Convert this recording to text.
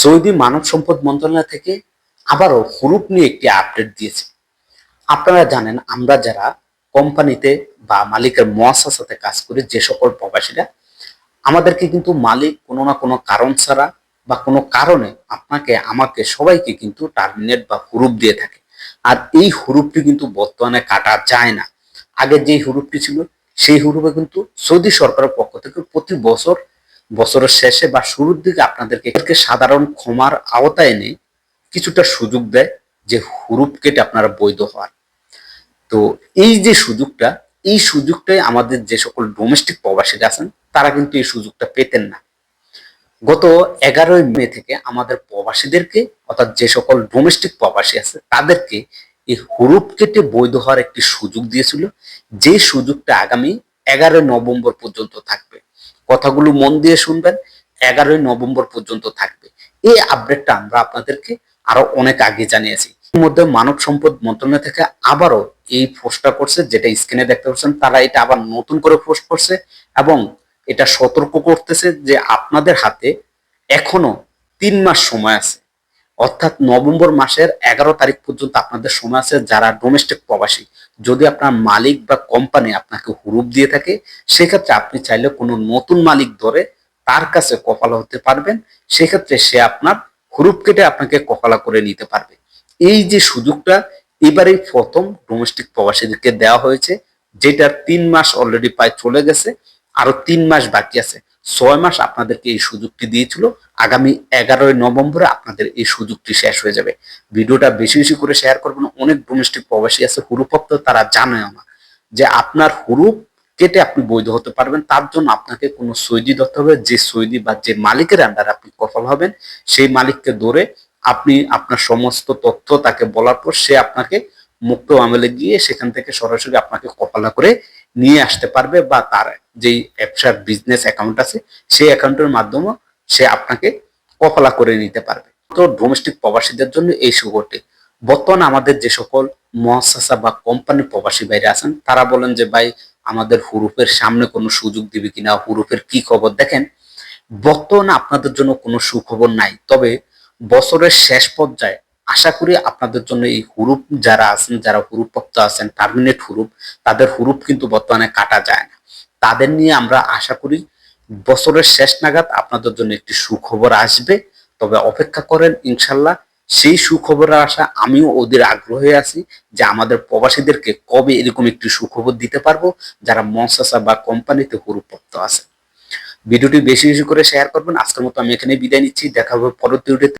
Saudi মানব সম্পদ মন্ত্রণালয় থেকে আবারও হুরুপ নিয়ে একটি আপডেট দিয়েছে। আপনারা জানেন, আমরা যারা কোম্পানিতে বা মালিকের মহাসাসাতে কাজ করি, যে সকল প্রবাসীরা, আমাদেরকে কিন্তু মালিক কোনো না কোনো কারণ ছাড়া বা কোনো কারণে আপনাকে, আমাকে, সবাইকে কিন্তু টার্মিনেট বা হুরুপ দিয়ে থাকে। আর এই হুরুপটি কিন্তু বর্তমানে কাটা যায় না। আগে যে হুরুপটি ছিল, সেই হুরুপে কিন্তু সৌদি সরকারের পক্ষ থেকে প্রতি বছর বছরের শেষে বা শুরুর দিকে আপনাদেরকে সাধারণ ক্ষমার আওতায় এনে কিছুটা সুযোগ দেয় যে হুরুপ কেটে আপনারা বৈধ হওয়ার তো এই যে সুযোগটা, এই সুযোগটাই আমাদের যে সকল ডোমেস্টিক প্রবাসীরা আছেন, তারা কিন্তু এই সুযোগটা পেতেন না। গত এগারোই মে থেকে আমাদের প্রবাসীদেরকে, অর্থাৎ যে সকল ডোমেস্টিক প্রবাসী আছে, তাদেরকে এই হুরুপ কেটে বৈধ হওয়ার একটি সুযোগ দিয়েছিল। যে সুযোগটা আগামী এগারোই নভেম্বর পর্যন্ত থাকবে। কথাগুলো মন দিয়ে শুনবেন, এগারোই নভেম্বর পর্যন্ত থাকবে। এই আপডেটটা আমরা আপনাদেরকে আরও অনেক আগে জানিয়েছি। মধ্যে মানব সম্পদ মন্ত্রণালয় থেকে আবারও এই পোস্টটা করছে, যেটা স্ক্রিনে দেখতে পাচ্ছেন, তারা এটা আবার নতুন করে পোস্ট করছে এবং এটা সতর্ক করতেছে যে আপনাদের হাতে এখনও তিন মাস সময় আছে। অর্থাৎ নভেম্বর মাসের এগারো তারিখ পর্যন্ত আপনাদের সময় আছে যারা ডোমেস্টিক প্রবাসী। যদি আপনার মালিক বা কোম্পানি আপনাকে হুরুপ দিয়ে থাকে, সেক্ষেত্রে আপনি চাইলে কোনো নতুন মালিক ধরে তার কাছে কপালা হতে পারবেন। সেক্ষেত্রে সে আপনার হুরুপ কেটে আপনাকে কপালা করে নিতে পারবে। এই যে সুযোগটা, এবারেই প্রথম ডোমেস্টিক প্রবাসীদেরকে দেওয়া হয়েছে, যেটার তিন মাস অলরেডি প্রায় চলে গেছে, আরও তিন মাস বাকি আছে। ছয় মাস আপনাদেরকে এই সুযোগটি দিয়েছিল। আগামী এগারোই নভেম্বরে আপনাদের এই সুযোগটি শেষ হয়ে যাবে। ভিডিওটা বেশি বেশি করে শেয়ার করবেন। অনেক ডোমেস্টিক প্রবাসী আছে হুরুপত্র তারা জানেও না যে আপনার হুরুপ কেটে আপনি বৈধ হতে পারবেন। তার জন্য আপনাকে কোনো সৈদি ধরতে হবে। যে সৈদি বা যে মালিকের আন্ডারে আপনি কফল হবেন, সেই মালিককে ধরে আপনি আপনার সমস্ত তথ্য তাকে বলার পর সে আপনাকে মুক্ত আমলে গিয়ে সেখান থেকে সরাসরি আপনাকে কপালা করে নিয়ে আসতে পারবে বা তার যেই ব্যবসার বিজনেস অ্যাকাউন্ট আছে, সেই অ্যাকাউন্টের মাধ্যমে সে আপনাকে কপালা করে নিতে পারবে। তো ডোমেস্টিক প্রবাসীদের জন্য এই সুযোগটি বর্তমানে আমাদের যে সকল মহাসাসা বা কোম্পানির প্রবাসী বাইরে আছেন, তারা বলেন যে, ভাই, আমাদের হুরুফের সামনে কোনো সুযোগ দিবে কিনা? হুরুফের কি খবর? দেখেন, বর্তমানে আপনাদের জন্য কোনো সুখবর নাই। তবে বছরের শেষ পর্যায়ে আশা করি আপনাদের জন্য এই হুরুপ যারা আছেন, যারা হুরুপপ্রাপ্ত আছেন টার্মিনেট হুরুপ, তাদের হুরুপ কিন্তু বর্তমানে কাটা যায় না। তাদের নিয়ে আমরা আশা করি বছরের শেষ নাগাদ আপনাদের জন্য একটি সুখবর আসবে। তবে অপেক্ষা করেন, ইনশাল্লাহ সেই সুখবরের আশা আমিও ওদের আগ্রহে আছি যে আমাদের প্রবাসীদেরকে কবে এরকম একটি সুখবর দিতে পারব, যারা মহাসাসা বা কোম্পানিতে হুরুপ্রাপ্ত আছে ভিডিওটি বেশি বেশি করে শেয়ার করবেন। আজকের মতো আমি এখানে বিদায় নিচ্ছি। দেখা হবে পরবর্তী ভিডিওতে